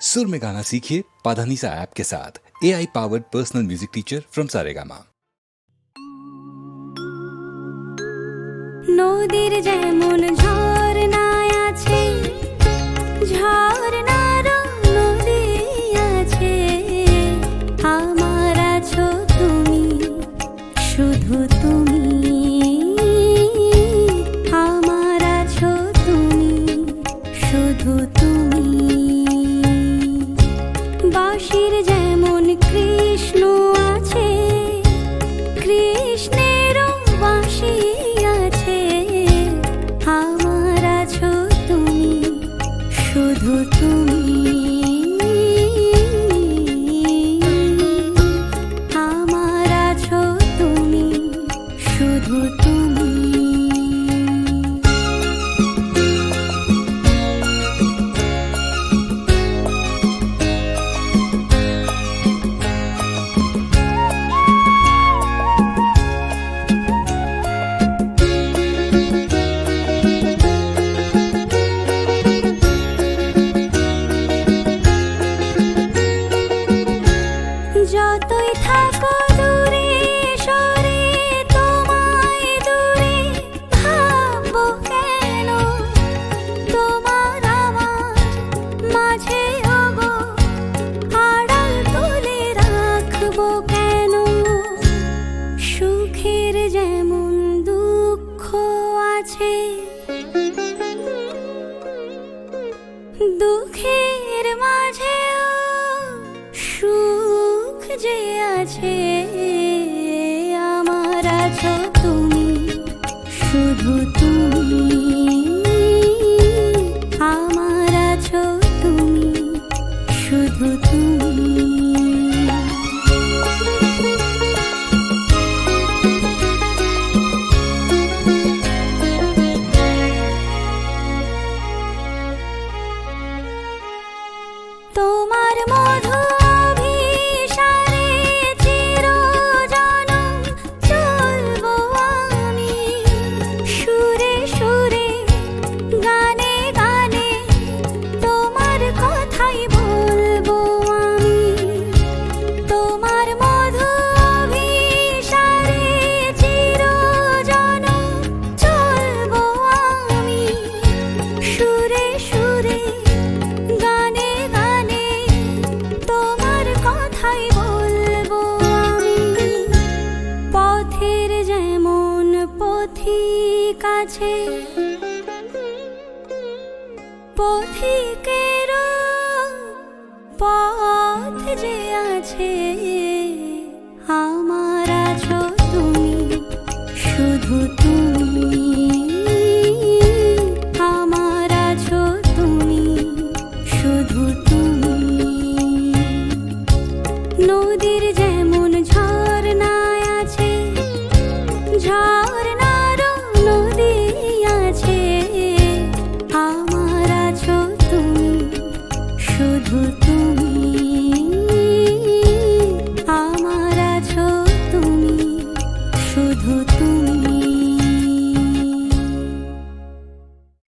सुर में गाना सीखिए पाधानीसा ऐप के साथ A I powered personal music teacher from Saregama নদীর যেমন ঝর্ণায় আছে ঝর্ণারও নদী আছে আমার আছো তুমি শুধু তুমি আমার আছো তুমি শুধু তুমি বাঁশির যেমন যেমন দুঃখ আছে দুঃখের মাঝেও সুখ যে আছে আমার আছো তুমি শুধু তুমি। মোর পথিক আছে পথিকের পথ যে আছে